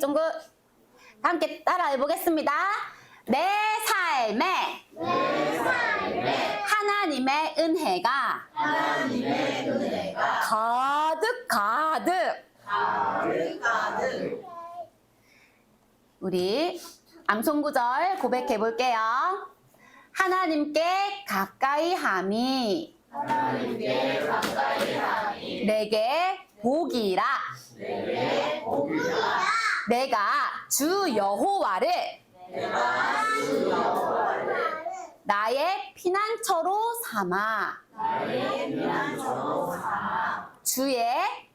다 함께 따라해 보겠습니다. 내 삶에, 하나님의 은혜가, 가득 가득 우리 암송구절 고백해 볼게요. 하나님께 가까이 함이 내게 복이라 내 가 주 여호와를 나의 피난처로 삼아 주의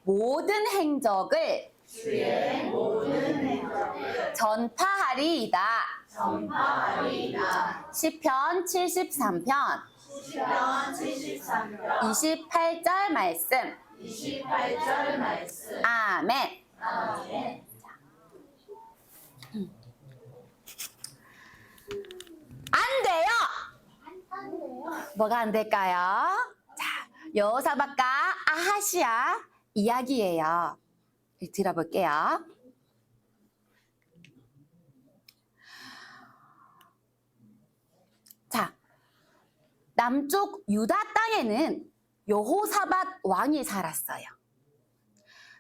모든 행적을 전파하리이다. 시편 73편 28절 말씀. 아멘. 안 돼요. 뭐가 안 될까요? 자, 여호사밧과 아하시아 이야기예요. 들어볼게요. 자, 남쪽 유다 땅에는 여호사밧 왕이 살았어요.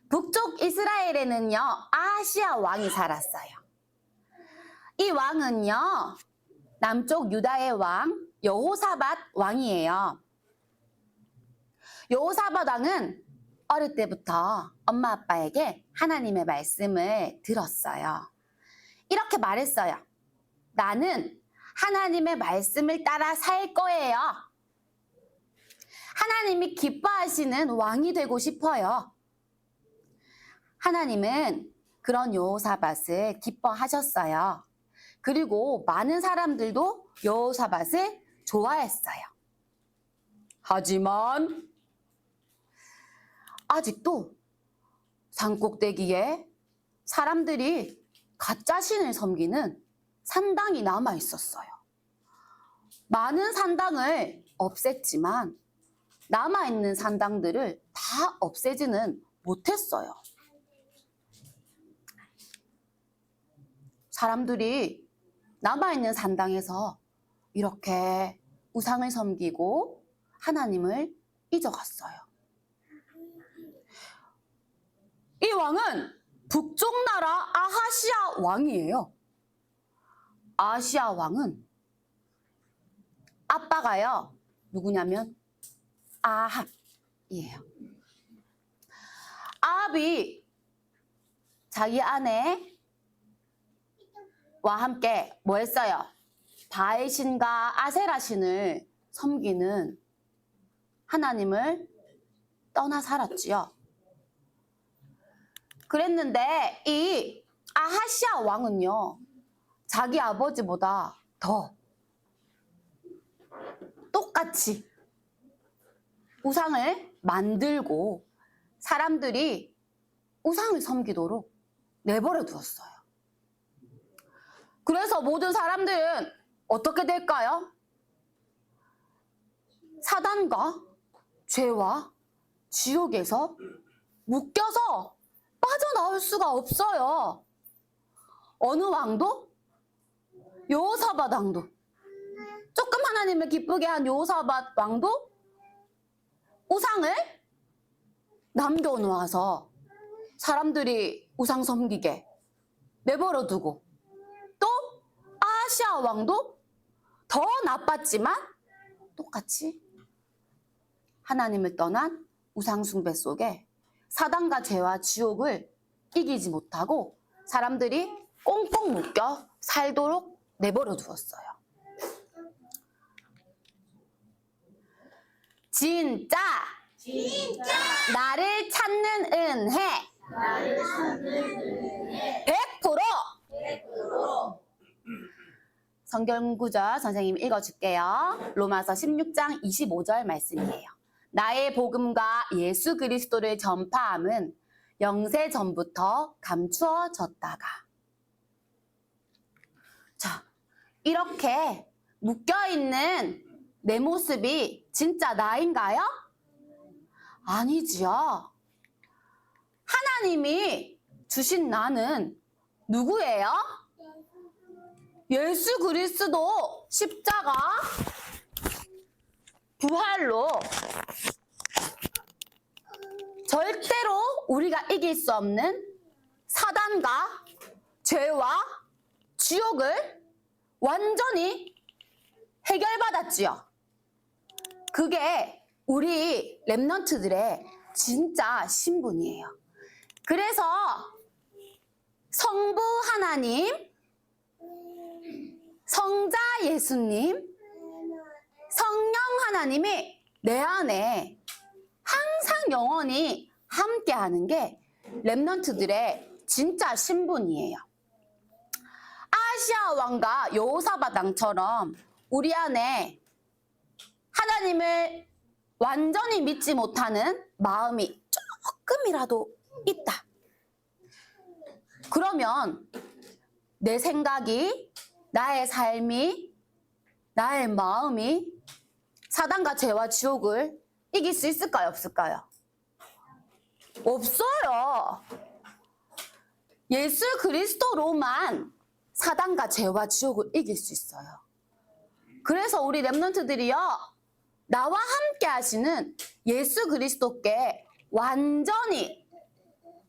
북쪽 이스라엘에는요, 아하시아 왕이 살았어요. 이 왕은요, 남쪽 유다의 왕 여호사밧 왕이에요. 여호사밧 왕은 어릴 때부터 엄마 아빠에게 하나님의 말씀을 들었어요. 이렇게 말했어요. 나는 하나님의 말씀을 따라 살 거예요. 하나님이 기뻐하시는 왕이 되고 싶어요. 하나님은 그런 여호사밧을 기뻐하셨어요. 그리고 많은 사람들도 여호사밧을 좋아했어요. 하지만 아직도 산꼭대기에 사람들이 가짜 신을 섬기는 산당이 남아 있었어요. 많은 산당을 없앴지만 남아 있는 산당들을 다 없애지는 못했어요. 사람들이 남아있는 산당에서 이렇게 우상을 섬기고 하나님을 잊어갔어요. 이 왕은 북쪽 나라 아하시아 왕이에요. 아시아 왕은 아빠가요, 누구냐면 아합이에요. 아합이 자기 아내 와 함께 뭐 했어요? 바알 신과 아세라 신을 섬기는 하나님을 떠나 살았지요. 그랬는데 이 아하시아 왕은요. 자기 아버지보다 더 똑같이 우상을 만들고 사람들이 우상을 섬기도록 내버려 두었어요. 그래서 모든 사람들은 어떻게 될까요? 사단과 죄와 지옥에서 묶여서 빠져나올 수가 없어요. 어느 왕도? 요사밧 왕도. 조금 하나님을 기쁘게 한 요사밧 왕도 우상을 남겨놓아서 사람들이 우상 섬기게 내버려 두고 또 아시아 왕도 더 나빴지만 똑같이 하나님을 떠난 우상숭배 속에 사단과 죄와 지옥을 이기지 못하고 사람들이 꽁꽁 묶여 살도록 내버려 두었어요. 진짜, 나를 찾는 은혜 100% 성경 구절 선생님 읽어줄게요. 로마서 16장 25절 말씀이에요. 나의 복음과 예수 그리스도를 전파함은 영세 전부터 감추어졌다가. 자, 이렇게 묶여있는 내 모습이 진짜 나인가요? 아니지요. 하나님이 주신 나는 누구예요? 예수 그리스도 십자가 부활로 절대로 우리가 이길 수 없는 사단과 죄와 지옥을 완전히 해결받았지요. 그게 우리 랩넌트들의 진짜 신분이에요. 그래서 성부 하나님, 예수님, 성령 하나님이 내 안에 항상 영원히 함께하는 게 랩넌트들의 진짜 신분이에요. 아시아 왕과 왕처럼 우리 안에 하나님을 완전히 믿지 못하는 마음이 조금이라도 있다. 그러면 내 생각이, 나의 삶이, 나의 마음이 사단과 죄와 지옥을 이길 수 있을까요? 없을까요? 없어요. 예수 그리스도로만 사단과 죄와 지옥을 이길 수 있어요. 그래서 우리 랩런트들이요, 나와 함께 하시는 예수 그리스도께 완전히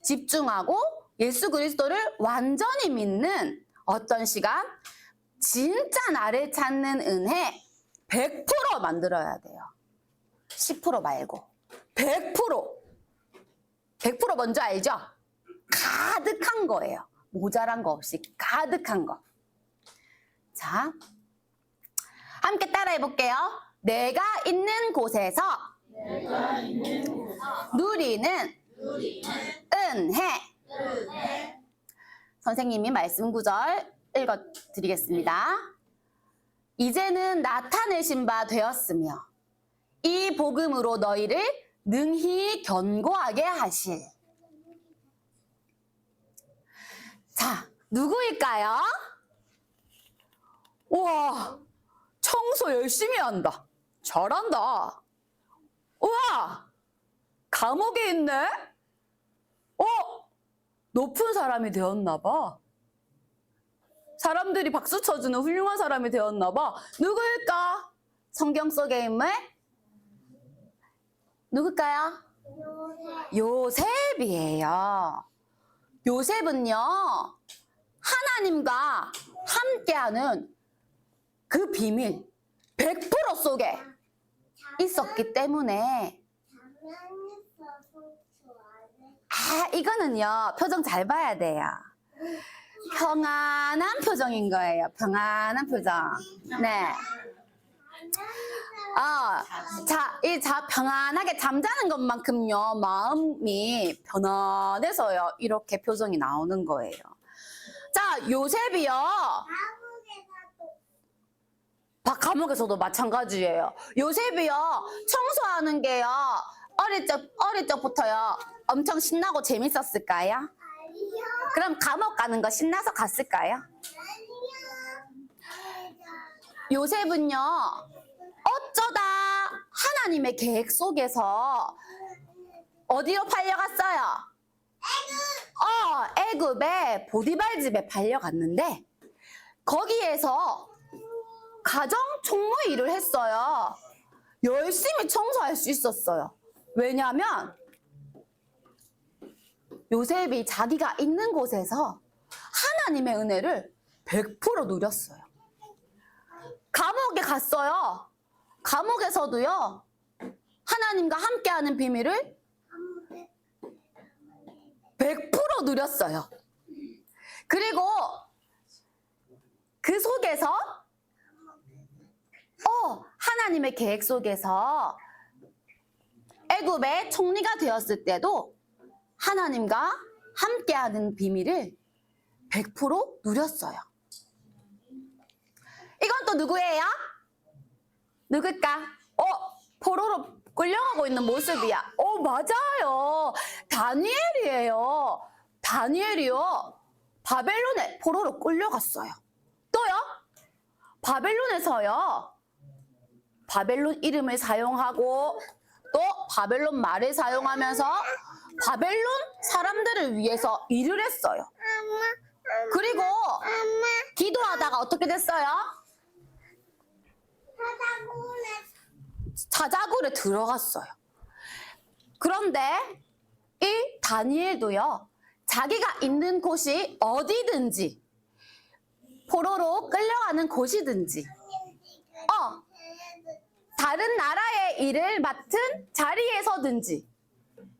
집중하고 예수 그리스도를 완전히 믿는 어떤 시간, 진짜 나를 찾는 은혜 100% 만들어야 돼요. 10% 말고 100%. 100% 먼저 알죠? 가득한 거예요. 모자란 거 없이 가득한 거. 자, 함께 따라해 볼게요. 내가 있는 곳에서 누리는 은혜. 선생님이 말씀 구절 읽어 드리겠습니다. 이제는 나타내신 바 되었으며 이 복음으로 너희를 능히 견고하게 하실. 자, 누구일까요? 우와, 청소 열심히 한다. 잘한다. 우와, 감옥에 있네? 어? 높은 사람이 되었나 봐. 사람들이 박수 쳐주는 훌륭한 사람이 되었나 봐. 누구일까? 성경 속의 인물? 누굴까요? 요셉이에요. 요셉은요, 하나님과 함께하는 그 비밀 100% 속에 있었기 때문에 아, 이거는요, 표정 잘 봐야 돼요. 평안한 표정인 거예요. 평안한 표정. 네. 어, 자, 이 자, 평안하게 잠자는 것만큼요, 마음이 편안해서요, 이렇게 표정이 나오는 거예요. 자, 요셉이요, 박 감옥에서도 마찬가지예요. 요셉이요, 청소하는 게요, 어릴 적, 어릴 적부터요, 엄청 신나고 재밌었을까요? 그럼 감옥 가는 거 신나서 갔을까요? 요셉은요, 어쩌다 하나님의 계획 속에서 어디로 팔려갔어요? 어, 애굽의 보디발 집에 팔려갔는데 거기에서 가정 총무 일을 했어요. 열심히 청소할 수 있었어요. 왜냐하면 요셉이 자기가 있는 곳에서 하나님의 은혜를 100% 누렸어요. 감옥에 갔어요. 감옥에서도요, 하나님과 함께하는 비밀을 100% 누렸어요. 그리고 그 속에서, 어, 하나님의 계획 속에서 애굽의 총리가 되었을 때도 하나님과 함께하는 비밀을 100% 누렸어요. 이건 또 누구예요? 누굴까? 어, 포로로 끌려가고 있는 모습이야. 어, 맞아요. 다니엘이에요. 다니엘이요. 바벨론에 포로로 끌려갔어요. 또요? 바벨론에서요. 바벨론 이름을 사용하고 또 바벨론 말을 사용하면서 바벨론 사람들을 위해서 일을 했어요. 하다가 어떻게 됐어요? 자자굴에 들어갔어요. 그런데 이 다니엘도요, 자기가 있는 곳이 어디든지, 포로로 끌려가는 곳이든지, 어, 다른 나라의 일을 맡은 자리에서든지,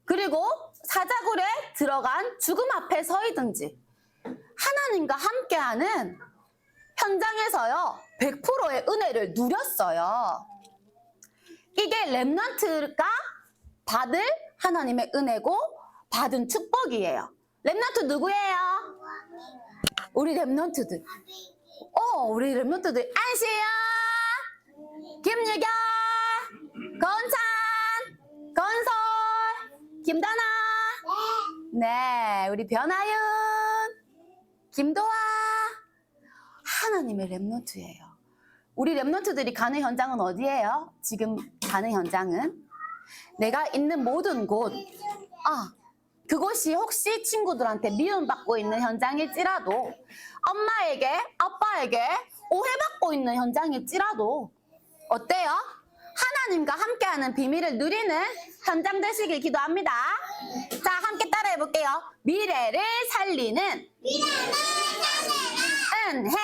그리고 사자굴에 들어간 죽음 앞에 서이든지, 하나님과 함께하는 현장에서요, 100%의 은혜를 누렸어요. 이게 랩넌트가 받을 하나님의 은혜고 받은 축복이에요. 랩넌트 누구예요? 우리 랩넌트들. 어, 우리 랩넌트들. 안시야, 김유경, 건찬, 건설, 김다나. 네, 우리 변아윤, 김도아. 하나님의 랩넌트예요. 우리 랩넌트들이 가는 현장은 어디예요? 지금 가는 현장은 내가 있는 모든 곳, 아, 그곳이 혹시 친구들한테 미움받고 있는 현장일지라도 엄마에게, 아빠에게 오해받고 있는 현장일지라도 어때요? 하나님과 함께하는 비밀을 누리는 현장 되시길 기도합니다. 자, 함께 따라해 볼게요. 미래를 살리는 은혜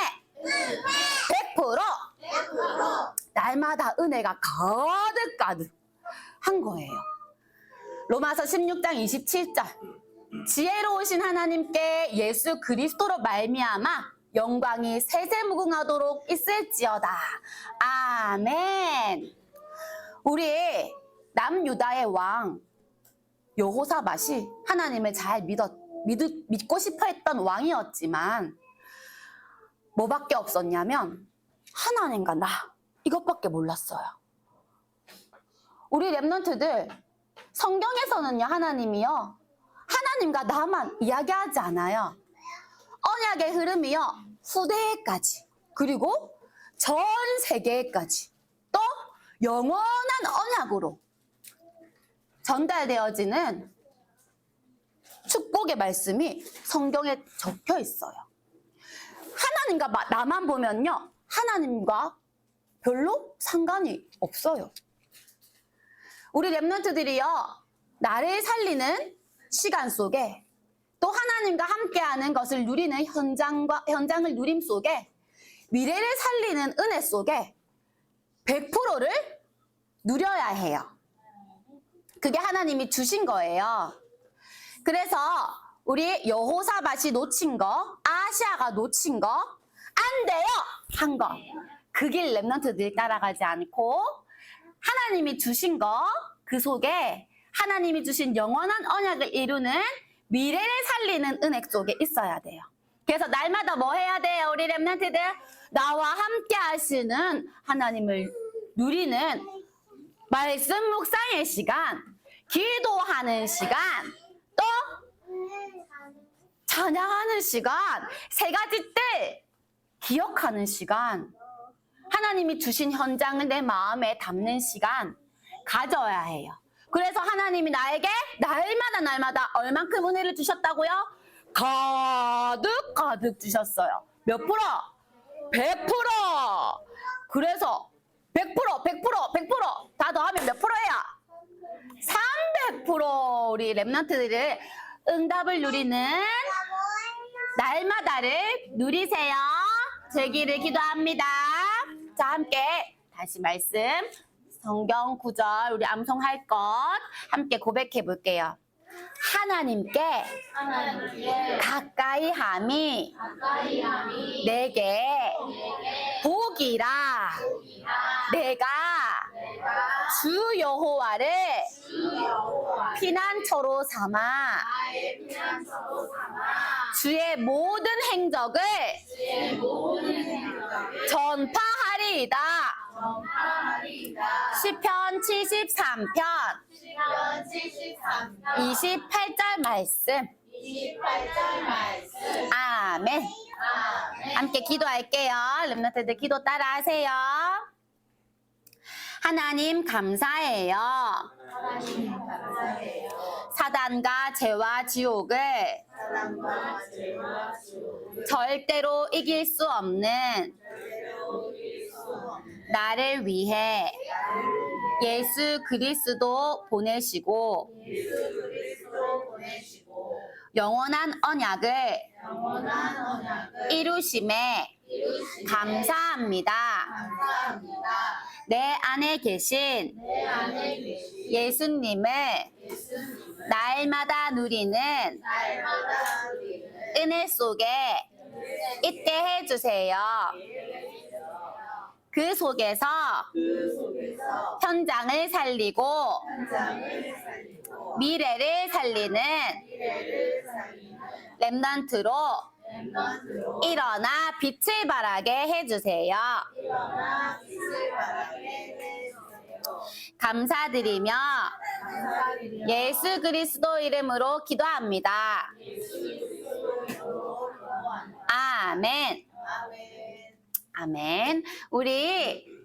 100% 날마다 은혜가 가득 가득 한 거예요. 로마서 16장 27절 지혜로우신 하나님께 예수 그리스도로 말미암아 영광이 세세무궁하도록 있을지어다. 아멘. 우리 남유다의 왕 여호사밭이 하나님을 잘 믿었, 믿, 믿고 싶어 했던 왕이었지만 뭐밖에 없었냐면 하나님과 나 이것밖에 몰랐어요. 우리 랩런트들 성경에서는요 하나님이요 하나님과 나만 이야기하지 않아요. 언약의 흐름이요 후대까지 그리고 전 세계까지 또 영원한 언약으로 전달되어지는 축복의 말씀이 성경에 적혀 있어요. 하나님과 마- 나만 보면요. 하나님과 별로 상관이 없어요. 우리 랩런트들이요. 나를 살리는 시간 속에 또 하나님과 함께하는 것을 누리는 현장과 현장을 누림 속에 미래를 살리는 은혜 속에 100%를 누려야 해요. 그게 하나님이 주신 거예요. 그래서 우리 여호사밭이 놓친 거, 아시아가 놓친 거, 안 돼요! 한 거. 그 길 랩런트들 따라가지 않고 하나님이 주신 거, 그 속에 하나님이 주신 영원한 언약을 이루는 미래를 살리는 은혜 속에 있어야 돼요. 그래서 날마다 뭐 해야 돼요, 우리 랩런트들? 나와 함께 하시는 하나님을 누리는 말씀 묵상의 시간, 기도하는 시간, 또 찬양하는 시간, 세 가지 때 기억하는 시간, 하나님이 주신 현장을 내 마음에 담는 시간 가져야 해요. 그래서 하나님이 나에게 날마다 날마다 얼만큼 은혜를 주셨다고요? 가득 가득 주셨어요. 몇 프로? 100%! 그래서 100%, 100%, 100%다 더하면 몇 프로예요? 300% 우리 랩런트들을 응답을 누리는 날마다를 누리세요. 되기를 기도합니다. 자, 함께 다시 말씀 성경 구절 우리 암송할 것 함께 고백해 볼게요. 하나님께 가까이 함이 내게 복이라 내가 주 여호와를 피난처로 삼아 주의 모든 행적을 전파하리이다. 시편 73편 시편 73편 28절 말씀. 28절 말씀 아멘. 함께 기도할게요. 렘너트들 기도 따라하세요. 하나님 감사해요. 사단과 죄와 지옥을 절대로 이길 수 없는 나를 위해 예수 그리스도 보내시고 영원한 언약을 이루심에 감사합니다. 내 안에 계신 예수님을 날마다 누리는 은혜 속에 있게 해주세요. 그 속에서 그 속에서 현장을 살리고 현장을 살리고 미래를 살리는 미래를 살리는 랩런트로 렘넌트로 일어나 빛을 발하게 해주세요. 일어나 빛을 발하게 해주세요. 감사드리며 감사드리며 예수 그리스도 이름으로 기도합니다. 예수 그리스도 이름으로 기도합니다. 아멘. 아멘. 아멘. 우리